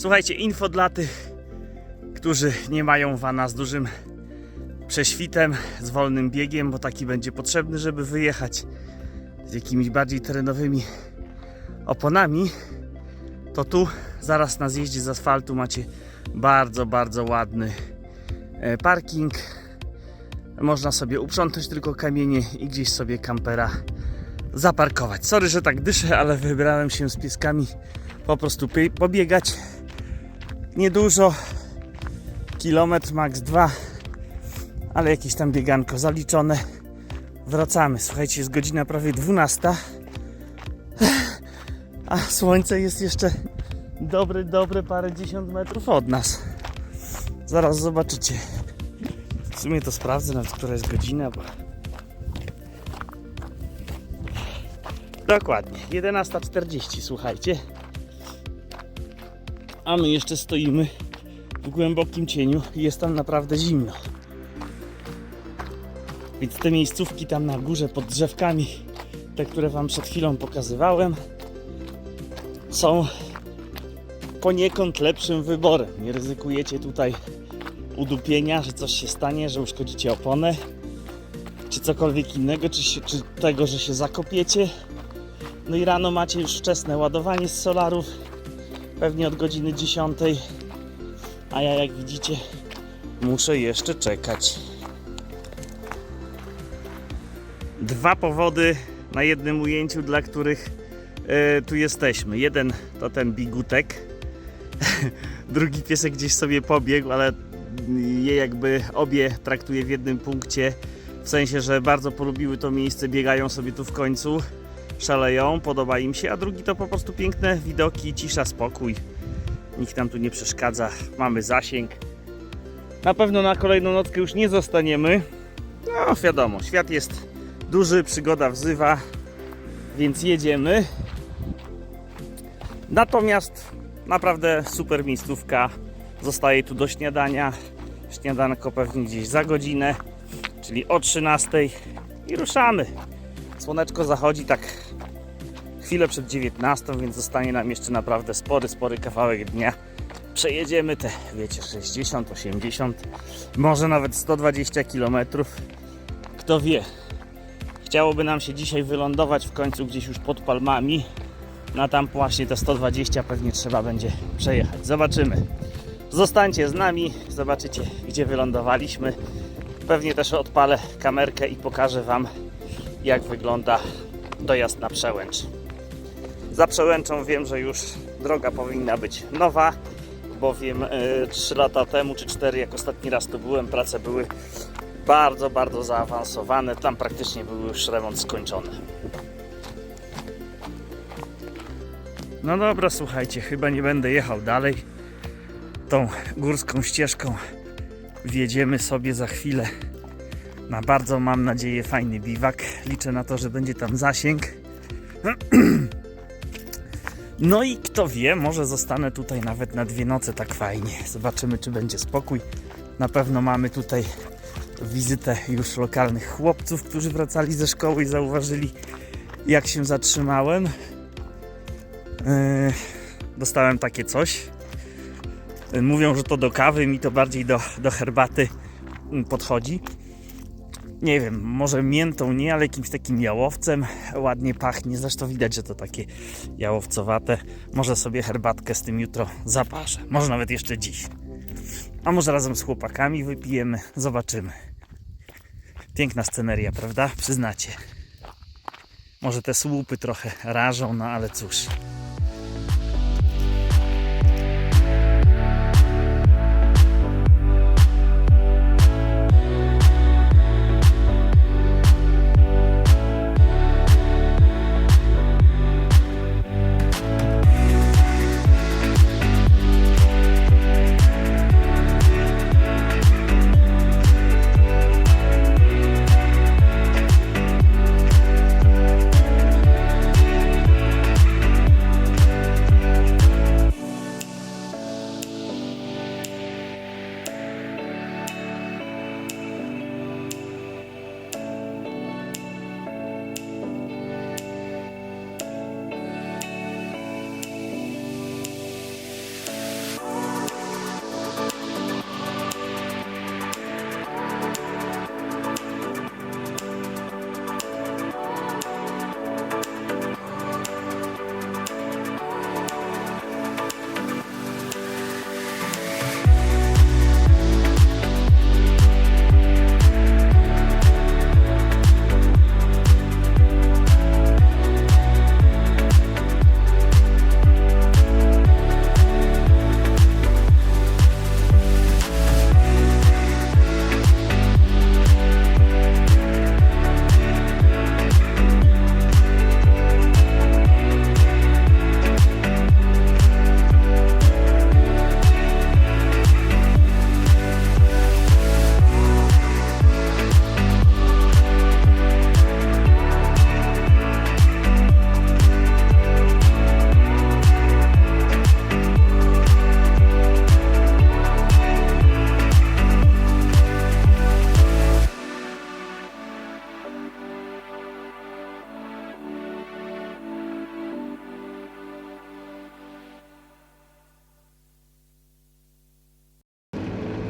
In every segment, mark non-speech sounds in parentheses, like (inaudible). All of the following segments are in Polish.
Słuchajcie, info dla tych, którzy nie mają wana z dużym prześwitem, z wolnym biegiem, bo taki będzie potrzebny, żeby wyjechać z jakimiś bardziej terenowymi oponami, to tu zaraz na zjeździe z asfaltu macie bardzo, bardzo ładny e, parking. Można sobie uprzątnąć tylko kamienie i gdzieś sobie kampera zaparkować. Sorry, że tak dyszę, ale wybrałem się z pieskami po prostu pobiegać. Niedużo, kilometr, max 2, ale jakieś tam bieganko zaliczone. Wracamy. Słuchajcie, jest godzina prawie 12, a słońce jest jeszcze dobre, dobre parę dziesiąt metrów od nas. Zaraz zobaczycie. W sumie to sprawdzę nawet, która jest godzina, bo... Dokładnie, 11.40, słuchajcie. A my jeszcze stoimy w głębokim cieniu i jest tam naprawdę zimno. Więc te miejscówki tam na górze pod drzewkami, te, które Wam przed chwilą pokazywałem, są poniekąd lepszym wyborem. Nie ryzykujecie tutaj udupienia, że coś się stanie, że uszkodzicie oponę, czy cokolwiek innego, czy, się, czy tego, że się zakopiecie. No i rano macie już wczesne ładowanie z solarów, pewnie od godziny 10, a ja jak widzicie muszę jeszcze czekać. Dwa powody na jednym ujęciu, dla których e, tu jesteśmy. Jeden to ten bigutek, (laughs) drugi piesek gdzieś sobie pobiegł, ale je jakby obie traktuje w jednym punkcie. W sensie, że bardzo polubiły to miejsce, biegają sobie tu w końcu, szaleją, podoba im się, a drugi to po prostu piękne widoki, cisza, spokój. Nikt nam tu nie przeszkadza, mamy zasięg. Na pewno na kolejną nockę już nie zostaniemy. No wiadomo, świat jest duży, przygoda wzywa, więc jedziemy. Natomiast naprawdę super miejscówka. Zostaje tu do śniadania. Śniadanko pewnie gdzieś za godzinę, czyli o 13 i ruszamy. Słoneczko zachodzi tak chwilę przed 19, więc zostanie nam jeszcze naprawdę spory, spory kawałek dnia. Przejedziemy te, wiecie, 60, 80, może nawet 120 km. Kto wie. Chciałoby nam się dzisiaj wylądować w końcu gdzieś już pod palmami. Na tam właśnie te 120 pewnie trzeba będzie przejechać. Zobaczymy. Zostańcie z nami, zobaczycie gdzie wylądowaliśmy. Pewnie też odpalę kamerkę i pokażę Wam jak wygląda dojazd na przełęcz. Za przełęczą wiem, że już droga powinna być nowa, bowiem e, 3 lata temu czy 4 jak ostatni raz tu byłem, prace były bardzo, bardzo zaawansowane. Tam praktycznie był już remont skończony. No dobra, słuchajcie, chyba nie będę jechał dalej. Tą górską ścieżką wjedziemy sobie za chwilę na bardzo, mam nadzieję, fajny biwak. Liczę na to, że będzie tam zasięg. (clears throat) No i kto wie, może zostanę tutaj nawet na dwie noce tak fajnie. Zobaczymy, czy będzie spokój. Na pewno mamy tutaj wizytę już lokalnych chłopców, którzy wracali ze szkoły i zauważyli, jak się zatrzymałem. Yy, dostałem takie coś. Yy, Mówią, że to do kawy, mi to bardziej do, do herbaty mm, podchodzi. Nie wiem, może miętą nie, ale jakimś takim jałowcem ładnie pachnie. Zresztą widać, że to takie jałowcowate. Może sobie herbatkę z tym jutro zaparzę. Może nawet jeszcze dziś. A może razem z chłopakami wypijemy. Zobaczymy. Piękna sceneria, prawda? Przyznacie. Może te słupy trochę rażą, no ale cóż.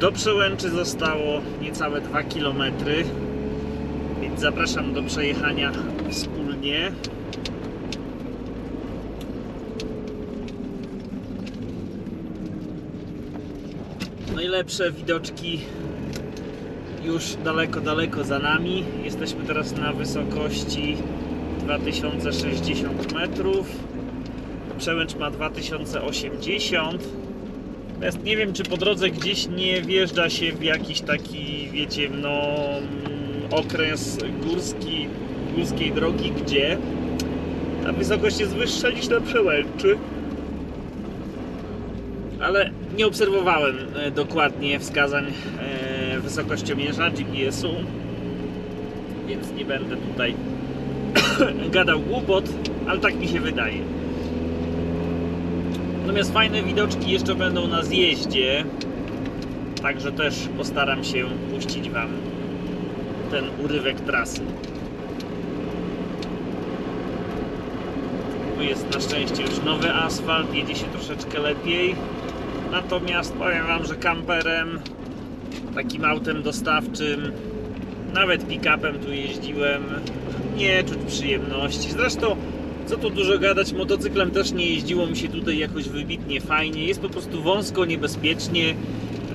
Do Przełęczy zostało niecałe 2 km, więc zapraszam do przejechania wspólnie. Najlepsze widoczki już daleko, daleko za nami. Jesteśmy teraz na wysokości 2060 metrów. Przełęcz ma 2080. Natomiast nie wiem, czy po drodze gdzieś nie wjeżdża się w jakiś taki, wiecie, no mm, okres górski, górskiej drogi, gdzie ta wysokość jest wyższa niż na przełęczy. Ale nie obserwowałem e, dokładnie wskazań e, wysokościomierza GPS-u, więc nie będę tutaj (coughs) gadał głupot, ale tak mi się wydaje. Natomiast fajne widoczki jeszcze będą na zjeździe, także też postaram się puścić Wam ten urywek trasy. Tu jest na szczęście już nowy asfalt, jedzie się troszeczkę lepiej. Natomiast powiem Wam, że kamperem, takim autem dostawczym, nawet pick-upem tu jeździłem, nie czuć przyjemności. Zresztą, co tu dużo gadać, motocyklem też nie jeździło mi się tutaj jakoś wybitnie fajnie. Jest po prostu wąsko, niebezpiecznie.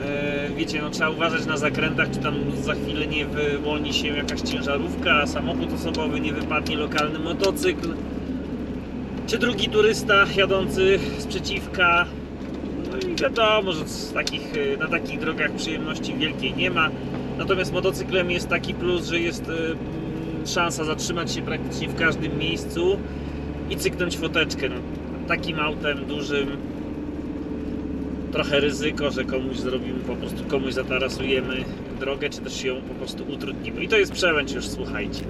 E, Wiecie, no trzeba uważać na zakrętach, czy tam za chwilę nie wyłoni się jakaś ciężarówka, samochód osobowy, nie wypadnie lokalny motocykl, czy drugi turysta jadący z przeciwka. No i wiadomo, że takich, e, na takich drogach przyjemności wielkiej nie ma. Natomiast motocyklem jest taki plus, że jest e, szansa zatrzymać się praktycznie w każdym miejscu i cyknąć foteczkę. No, takim autem dużym trochę ryzyko, że komuś zrobimy, po prostu komuś zatarasujemy drogę, czy też ją po prostu utrudnimy. I to jest przełęcz już, słuchajcie.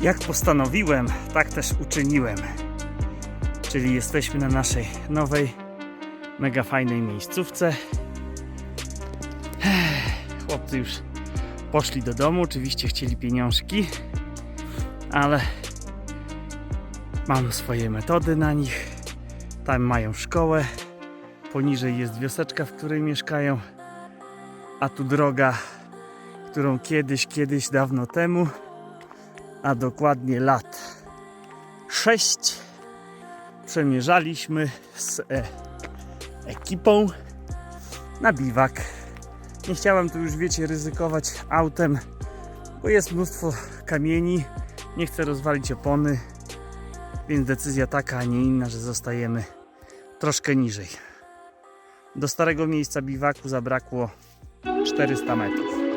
Jak postanowiłem, tak też uczyniłem. Czyli jesteśmy na naszej nowej, mega fajnej miejscówce. Chłopcy już poszli do domu, oczywiście chcieli pieniążki, ale mam swoje metody na nich. Tam mają szkołę, poniżej jest wioseczka, w której mieszkają, a tu droga, którą kiedyś, kiedyś dawno temu, a dokładnie lat 6 przemierzaliśmy z e, ekipą na biwak. Nie chciałem tu już, wiecie, ryzykować autem, bo jest mnóstwo kamieni. Nie chcę rozwalić opony, więc decyzja taka, a nie inna, że zostajemy troszkę niżej. Do starego miejsca biwaku zabrakło 400 metrów.